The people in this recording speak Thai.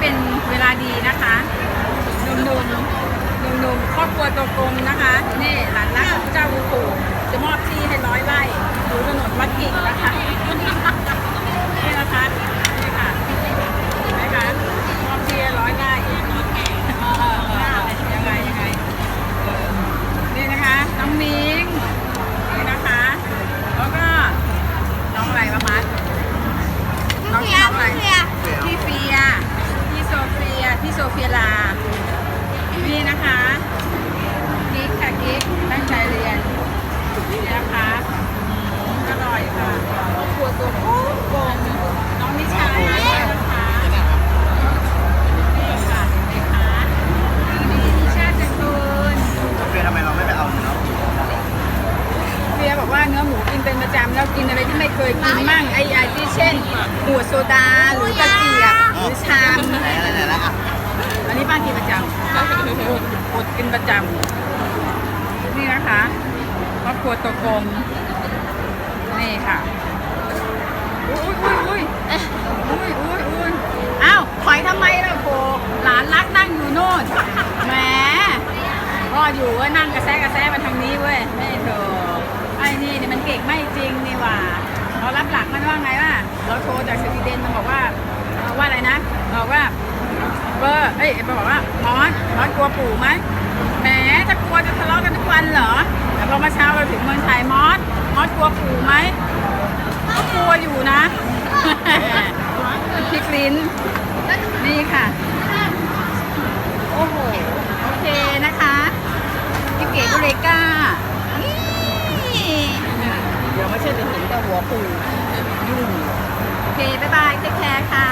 เป็นเวลาดีนะคะนุ่มๆนุ่มๆครอบครัวตัวกลมนะคะ นี่หลานรักเจ้าอุปู่จะมอบที่ให้ร้อยไร่อยู่ถนนวัดกิ่งนะคะ นี่นะคะนี่ค่ะเห็นไหมคะมอบที่ให้ร้อยไร่เออเออเออยังไงยังไงเออนี่นะคะน้องมิงนี่นะคะ แล้วก็น้องอะไรวะมัด น้องชื่อน้องอะไรพี่เฟีย พี่โซเฟีย พี่โซเฟียลา นี่นะคะกิ๊กค่ะกิ๊กตั้งใจเรียนนี่นะคะอร่อยค่ะครอบครัวตัวโก้โกงน้องนิชานะคะนี่ค่ะเห็นไหมคะนี่นิชาจักรุนเฟียทำไมเราไม่ไปเอาเนาะเฟียบอกว่าเนื้อหมูกินเป็นประจำแล้วกินอะไรที่ไม่เคยกินมั่งไอ้ไอ้ที่เช่นหัวโซดาหรือกระเจี๊ยบหรือชาม ไหนอะไรไหนละอะ อันนี้ป้ากินประจำอดอด กินประจำนี่นะคะครอบครัวตัวกลมนี่ค่ะอุ้ยอุ้ยอุ้ยอุ้ยอุ้ยอุ้ยอ้าวถอยทำไมล่ะโคหลานรักนั่งอยู่โน่นแหมรออยู่เว่านั่งกระแซกระแซมาทางนี้เว้ยไม่เถอะไอ้นี่นี่มันเก่งไม่จริงนี่ว่าเรารับหลังมันว่าไงว่าเราโทรจากสวีเดนมันบอกว่าว่าอะไรนะบอกว่าเบอร์เอ้ยบอกว่ามอสมอสกลัวปู่ไหม แหมจะกลัวจะทะเลาะกันทุกวันเหรอ แต่พอมาเช้าเราถึงเมืองไทยมอส มอสกลัวปู่ไหมก็กลัวอยู่นะพลิกลิ้น นี่ค่ะ โอ้โห โอเคนะคะพี่เก๋บุเรก้านี่เดี๋ยวไม่ใช่จะเห็นแต่หัวปู่ยุ่งโอเค บ๊ายบายเทคแคร์ค่ะ